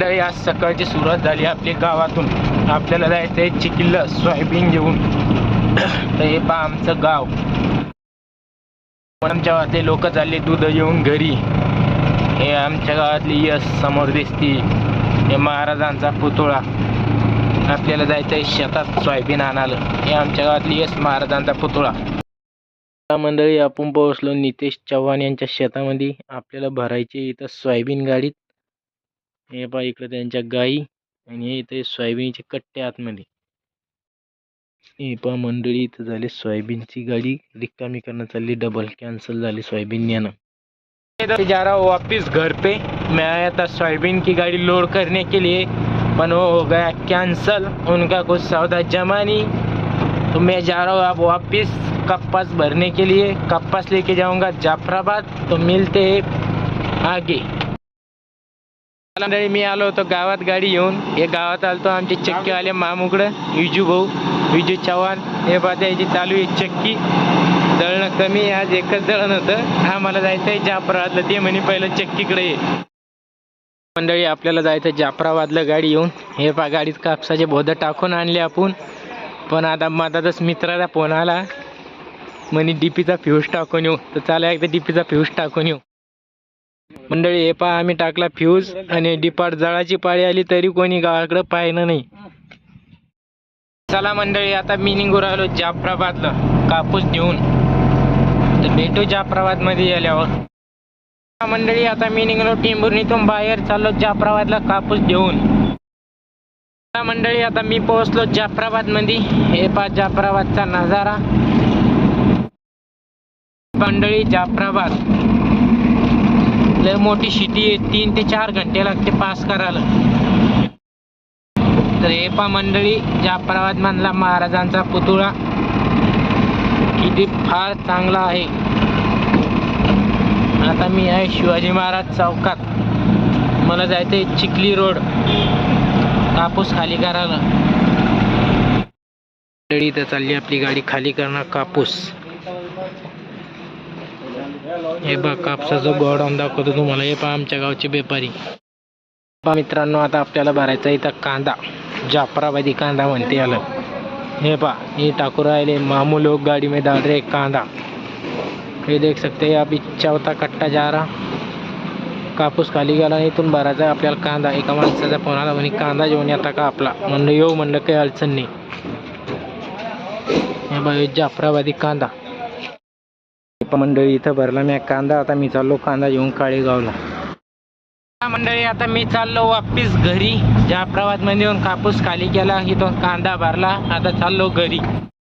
तरी आज सकाळची सुरुवात झाली आपली गावातून. आपल्याला जायचं आहे चिखिल्ल सोयाबीन घेऊन. तर हे पहा आमचं गाव. पण आमच्या गावातले लोक चालले दूध येऊन घरी. हे आमच्या गावातली यश समोर दिसती. हे महाराजांचा पुतळा. आपल्याला जायचं आहे शेतात सोयाबीन आणायला. हे आमच्या गावातली यश महाराजांचा पुतळा. मंडळी आपण पोहोचलो नितेश चव्हाण यांच्या शेतामध्ये. आपल्याला भरायचे इथं सोयाबीन गाडीत. हे पहा इकडे गाई आणि हे इथे सोयाबीनचे कट्टे आतमध्ये. हे पहा मंडळी, इथं झाली सोयाबीनची गाडी. रिकामी करणं चालली डबल कॅन्सल झाली सोयाबीन नेणं. जा रहा हूँ वापिस घर पे. मैं आया था सोयाबीन की गाड़ी लोड करने के लिए पर वो हो गया कैंसल उनका कुछ सौदा जमा नहीं. तो मैं जा रहा हूँ अब वापिस कप्पास भरने के लिए. कप्पास लेके जाऊँगा जाफराबाद. तो मिलते हैं आगे. मंडळी मी आलो होतो गावात गाडी येऊन हे गावात आलतो आमचे आले मामुकडं. विजू भाऊ विजू चव्हाण. हे पाहता याची चालू आहे चक्की. दळणं कमी आहे, आज एकच दळण होतं. आम्हाला जायचं आहे जाफराबादला. ते म्हणे पहिलं चक्कीकडे ये. मंडळी आपल्याला जायचं जाफराबादला गाडी येऊन हे पा गाडीत कापसाचे बोधं टाकून आणले आपण. पण आता मधातच मित्राचा फोन आला. म्हणे डीपीचा फ्यूज टाकून येऊ. तर चालेल एकदा डीपीचा फ्यूज टाकून येऊ. मंडळी हे पहा आम्ही टाकला फ्यूज आणि डिपार्ट जळाची पाळी आली तरी कोणी गावाकडं पाहिलं नाही. चला मंडळी आता मी निघू राहिलो जाफराबादला कापूस घेऊन. तर भेटू जाफराबादमध्ये आल्यावर मंडळी आता मी निघालो टिंबुर्णीतून बाहेर चाललो जाफराबादला कापूस घेऊन. मंडळी आता मी पोहोचलो जाफराबादमध्ये हे पहा जाफराबादचा नजारा. मंडळी जाफराबाद. लय मोठी शिटी आहे. तीन ते चार घंटे लागते पास करायला. तर हे पा मंडळी जाफराबाद मधला महाराजांचा पुतळा. किती फार चांगला आहे. आता मी आहे शिवाजी महाराज चौकात. मला जायचं आहे चिखली रोड. कापूस खाली करायला. मंडळी इथं चालली आपली गाडी खाली करणार कापूस. हे बघ कापसाचं गोडाऊन दाखवतो तुम्हाला हे पहा आमच्या गावचे व्यापारी. पहा मित्रांनो आता आपल्याला भरायचा इथं कांदा. जाफराबादी कांदा म्हणते याला. हे पहा हे टाकू राहिले मामू लोक गाड़ी में डाल रहे कांदा. हे देख सकते आप इच्छा होता कट्टा जा रहा कापूस खाली गेला आणि इथून भरायचा आपल्याला कांदा. एका माणसाचा फोन आला म्हणे कांदा जेवण येता का आपला? म्हणलं येऊ म्हणलं काही अडचण नाही. हे बघ जाफराबादी कांदा. मंडळी इथं भरला मी कांदा. आता मी चाललो कांदा घेऊन काळेगावला. मंडळी आता मी चाललो वापिस घरी. जाफराबादमध्ये येऊन कापूस खाली केला इथून कांदा भरला. आता चाललो घरी.